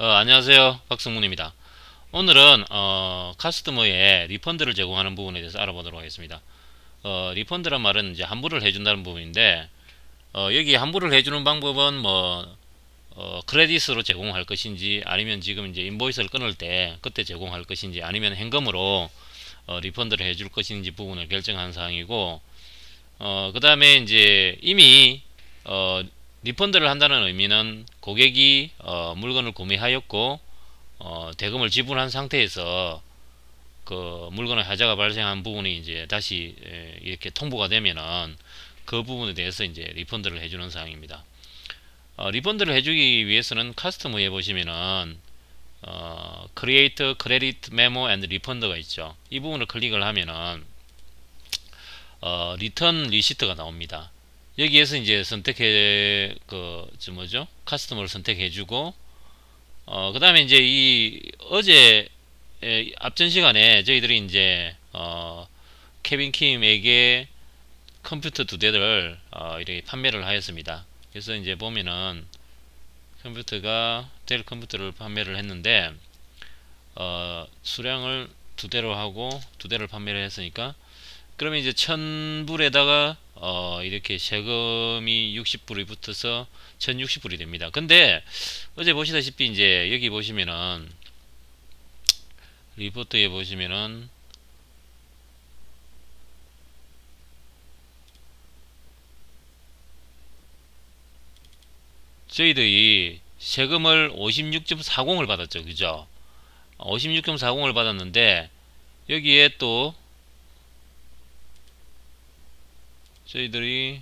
어, 안녕하세요. 박승문입니다. 오늘은 어, 카스터머의 리펀드를 제공하는 부분에 대해서 알아보도록 하겠습니다. 어, 리펀드란 말은 이제 환불을 해준다는 부분인데 어, 여기 환불을 해주는 방법은 뭐 어, 크레딧으로 제공할 것인지 아니면 지금 이제 인보이스를 끊을 때 그때 제공할 것인지 아니면 현금으로 어, 리펀드를 해줄 것인지 부분을 결정한 사항이고 어, 그 다음에 이제 이미 어, 리펀드를 한다는 의미는 고객이 어, 물건을 구매하였고 어, 대금을 지불한 상태에서 그 물건의 하자가 발생한 부분이 이제 다시 에, 이렇게 통보가 되면은 그 부분에 대해서 이제 리펀드를 해주는 사항입니다. 어, 리펀드를 해주기 위해서는 카스터머에 보시면은 어, Create Credit Memo and Refund가 있죠. 이 부분을 클릭을 하면은 어, 리턴 리시트가 나옵니다. 여기에서 이제 선택해 그 뭐죠 카스터머를 선택해 주고 어, 그 다음에 이제 이 어제 에, 앞전 시간에 저희들이 이제 어, 케빈 킴에게 컴퓨터 두 대를 어, 이렇게 판매를 하였습니다. 그래서 이제 보면은 컴퓨터가 델 컴퓨터를 판매를 했는데 어, 수량을 두 대로 하고 두 대를 판매를 했으니까 그러면 이제 천불에다가 어, 이렇게 세금이 60불이 붙어서 1060불이 됩니다. 근데 어제 보시다시피 이제 여기 보시면은 리포트에 보시면은 저희들이 세금을 56.40을 받았죠. 그죠? 56.40을 받았는데 여기에 또 저희들이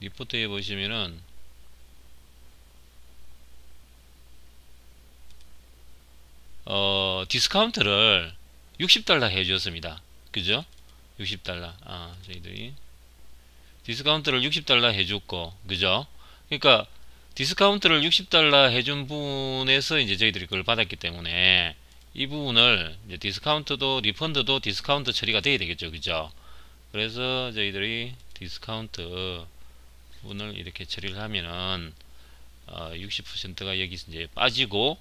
리포트에 보시면은 어, 디스카운트를 60달러 해주었습니다. 그죠? 60달러. 아, 저희들이 디스카운트를 60달러 해줬고, 그죠? 그러니까 디스카운트를 60달러 해준 부분에서 이제 저희들이 그걸 받았기 때문에 이 부분을 디스카운트도 리펀드도 디스카운트 처리가 돼야 되겠죠, 그죠? 그래서 저희들이 디스카운트 부분을 이렇게 처리를 하면은 어, 60%가 여기 이제 빠지고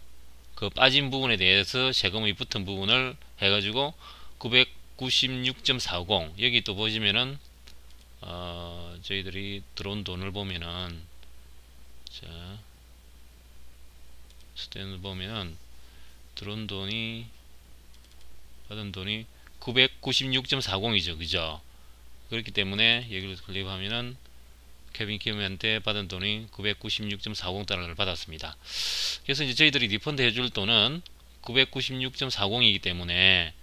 그 빠진 부분에 대해서 세금이 붙은 부분을 해가지고 996.40 여기 또 보시면은 어, 저희들이 들어온 돈을 보면은 자 스탠드 보면은 들어온 돈이 받은 돈이 996.40이죠. 그죠 그렇기 때문에 여기를 클릭하면은 케빈 키움한테 받은 돈이 996.40달러를 받았습니다. 그래서 이제 저희들이 리펀드 해줄 돈은 996.40이기 때문에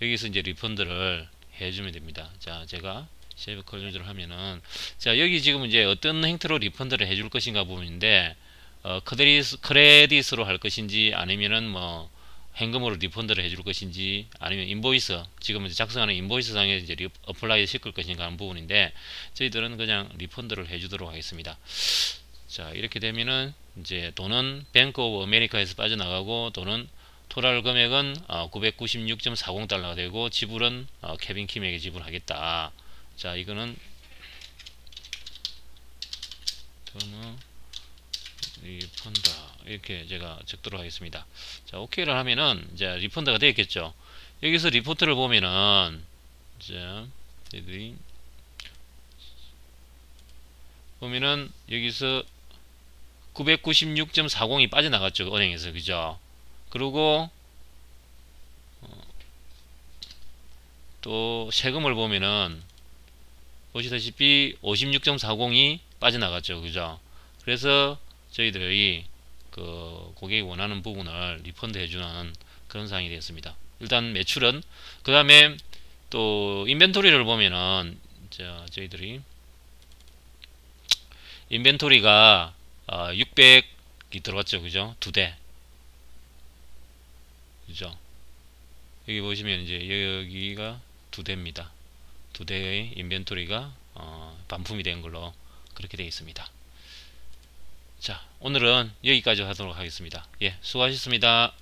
여기서 이제 리펀드를 해주면 됩니다. 자, 제가 세이브 컨트롤을 하면은 자 여기 지금 이제 어떤 행태로 리펀드를 해줄 것인가 부분인데 어, 크레딧, 크레딧으로 할 것인지 아니면은 뭐 현금으로 리펀드를 해줄 것인지 아니면 인보이스 지금 작성하는 인보이스 상에 이제 리, 어플라이 시킬 것인가 하는 부분인데 저희들은 그냥 리펀드를 해주도록 하겠습니다. 자 이렇게 되면은 이제 돈은 뱅크 오브 아메리카에서 빠져나가고 돈은 토탈 금액은 어, 996.40달러가 되고 지불은 어, 케빈 킴에게 지불하겠다. 자 이거는 돈은 리펀드 이렇게 제가 적도록 하겠습니다. 자, 오케이를 하면은 이제 리펀드가 되겠죠. 여기서 리포트를 보면은 자, 보면은 여기서 996.40이 빠져나갔죠. 은행에서. 그죠? 그리고 어, 또 세금을 보면은 보시다시피 56.40이 빠져나갔죠. 그죠? 그래서 저희들이 그 고객이 원하는 부분을 리펀드 해주는 그런 상황이 되었습니다. 일단 매출은 그 다음에 또 인벤토리를 보면은 자, 저희들이 인벤토리가 어, 600이 들어갔죠. 그죠? 두 대. 그죠? 여기 보시면 이제 여기가 두 대입니다. 두 대의 인벤토리가 어, 반품이 된 걸로 그렇게 되어 있습니다 자 오늘은 여기까지 하도록 하겠습니다. 예 수고하셨습니다